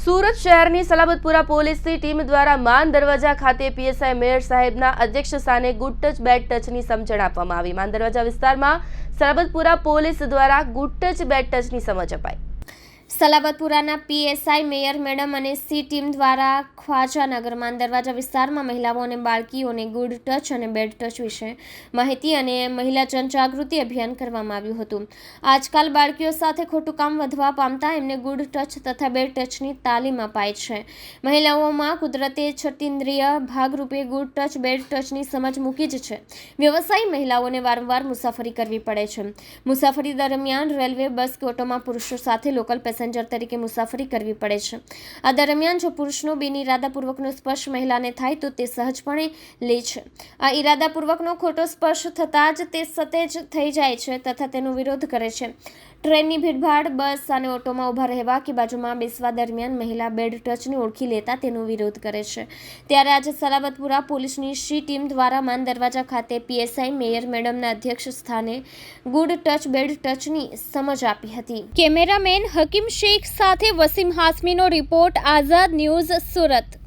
સુરત શહેરની સલાબતપુરા પોલીસની ટીમ દ્વારા માન દરવાજા ખાતે પીએસઆઈ મેયર સાહેબના અધ્યક્ષ સ્થાને ગુડ ટચ બેડ ટચની સમજણ આપવામાં આવી. માન દરવાજા વિસ્તારમાં સલાબતપુરા પોલીસ દ્વારા ગુડ ટચ બેડ ટચની સમજ અપાઈ. સલાબતપુરાના પીએસઆઈ મેયર મેડમ અને સી ટીમ દ્વારા ખ્વાજાનગરમાં દરવાજા વિસ્તારમાં મહિલાઓ અને બાળકીઓને ગુડ ટચ અને બેડ ટચ વિશે માહિતી અને મહિલા જનજાગૃતિ અભિયાન કરવામાં આવ્યું હતું. આજકાલ બાળકીઓ સાથે ખોટું કામ વધવા પામતા એમને ગુડ ટચ તથા બેડ ટચની તાલીમ અપાય છે. મહિલાઓમાં કુદરતે છતિન્દ્રિય ભાગરૂપે ગુડ ટચ, બેડ ટચની સમજ મૂકી જ છે. વ્યવસાયી મહિલાઓને વારંવાર મુસાફરી કરવી પડે છે. મુસાફરી દરમિયાન રેલવે, બસ કે ઓટોમાં પુરુષો સાથે લોકલ પેસેન્જર તરીકે મુસાફરી કરવી પડે છે. આ દરમિયાન જો પુરુષનો બિનઇરાદાપૂર્વકનો સ્પર્શ મહિલાને થાય તો તે સહજપણે લે છે. આ ઇરાદાપૂર્વકનો ખોટો સ્પર્શ થતાં જ તે સતેજ થઈ જાય છે તથા તેનો વિરોધ કરે છે. ટ્રેનની ભીડભાડ, બસ અને ઓટોમાં ઊભા રહેવા કે બાજુમાં બેસવા દરમિયાન મહિલા બેડ ટચને ઓળખી લેતા તેનો વિરોધ કરે છે. ત્યારે આજે સલાબતપુરા પોલીસની સી ટીમ દ્વારા માન દરવાજા ખાતે પીએસઆઈ મેયર મેડમના અધ્યક્ષ સ્થાને ગુડ ટચ બેડ ટચની સમજ આપી હતી. કેમેરામેન હકીમ શેખ સાથે વસીમ હાસમીનો રિપોર્ટ આઝાદ ન્યૂઝ સુરત.